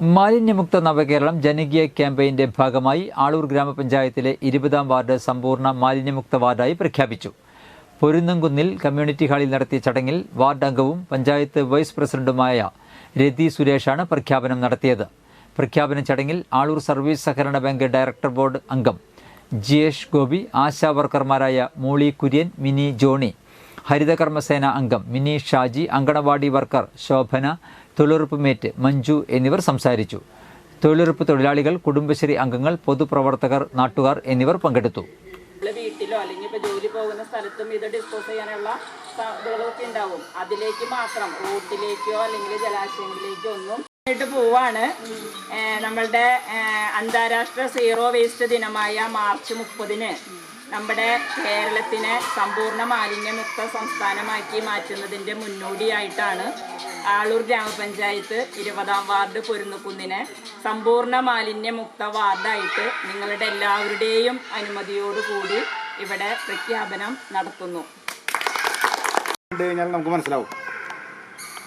മാലിന്യമുക്ത നവകേരളം ജനകീയ ക്യാമ്പയിന്റെ ഭാഗമായി ആളൂർ ഗ്രാമപഞ്ചായത്തിലെ ഇരുപതാം വാർഡ് സമ്പൂർണ മാലിന്യമുക്ത വാർഡായി പ്രഖ്യാപിച്ചു. പൊരുന്നംകുന്നിൽ കമ്മ്യൂണിറ്റി ഹാളിൽ നടത്തിയ ചടങ്ങിൽ വാർഡ് അംഗവും പഞ്ചായത്ത് വൈസ് പ്രസിഡന്റുമായ രതി സുരേഷാണ് പ്രഖ്യാപനം നടത്തിയത്. പ്രഖ്യാപന ചടങ്ങിൽ ആളൂർ സർവീസ് സഹകരണ ബാങ്ക് ഡയറക്ടർ ബോർഡ് അംഗം ജിയേഷ് ഗോപി ആശാ വർക്കർമാരായ മോളി കുര്യൻ മിനി ജോണി ഹരിതകർമ്മസേന അംഗം മിനി ഷാജി അങ്കണവാടി വർക്കർ ശോഭന തൊഴിലുറപ്പ് മേറ്റ് മഞ്ജു എന്നിവർ സംസാരിച്ചു. തൊഴിലുറപ്പ് തൊഴിലാളികൾ കുടുംബശ്രീ അംഗങ്ങൾ പൊതുപ്രവർത്തകർ നാട്ടുകാർ എന്നിവർ പങ്കെടുത്തു. വീട്ടിലോ അല്ലെങ്കിൽ ഇപ്പൊ ജോലി പോകുന്ന സ്ഥലത്തും ഇത് ഡിസ്പോസ് ചെയ്യാനുള്ള സാധ്യതകളൊക്കെ ഉണ്ടാവും. അതിലേക്ക് മാത്രം റോട്ടിലേക്കോ അല്ലെങ്കിൽ ജലാശയങ്ങളിലേക്കോ ഒന്നും ആയിട്ട് പോവാണ്. നമ്മളുടെ അന്താരാഷ്ട്ര സീറോ വേസ്റ്റ് ദിനമായ മാർച്ച് മുപ്പതിന്. നമ്മുടെ കേരളത്തിനെ സമ്പൂർണ മാലിന്യമുക്ത സംസ്ഥാനമാക്കി മാറ്റുന്നതിന്റെ മുന്നോടിയായിട്ടാണ് ആളൂർ ഗ്രാമപഞ്ചായത്ത് ഇരുപതാം വാർഡ് പൊരുന്നുകുന്നിനെ സമ്പൂർണ മാലിന്യമുക്ത വാർഡായിട്ട് നിങ്ങളുടെ എല്ലാവരുടെയും അനുമതിയോടുകൂടി ഇവിടെ പ്രഖ്യാപനം നടത്തുന്നു. കഴിഞ്ഞാൽ നമുക്ക് മനസ്സിലാവും.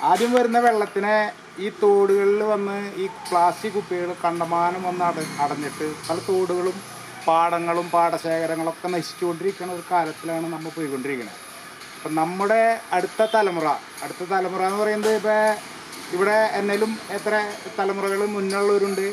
ആദ്യം വരുന്ന വെള്ളത്തിനെ ഈ തോടുകളിൽ വന്ന് ഈ പ്ലാസ്റ്റിക് കുപ്പികൾ കണ്ടമാനം വന്ന് അട അടഞ്ഞിട്ട് പല തോടുകളും പാടങ്ങളും പാടശേഖരങ്ങളൊക്കെ നശിച്ചുകൊണ്ടിരിക്കുന്ന ഒരു കാലത്തിലാണ് നമ്മൾ പോയിക്കൊണ്ടിരിക്കുന്നത്. അപ്പം നമ്മുടെ അടുത്ത തലമുറ അടുത്ത തലമുറ എന്ന് പറയുന്നത് ഇപ്പോൾ ഇവിടെ എന്നേലും എത്ര തലമുറകൾ മുന്നുള്ളവരുണ്ട്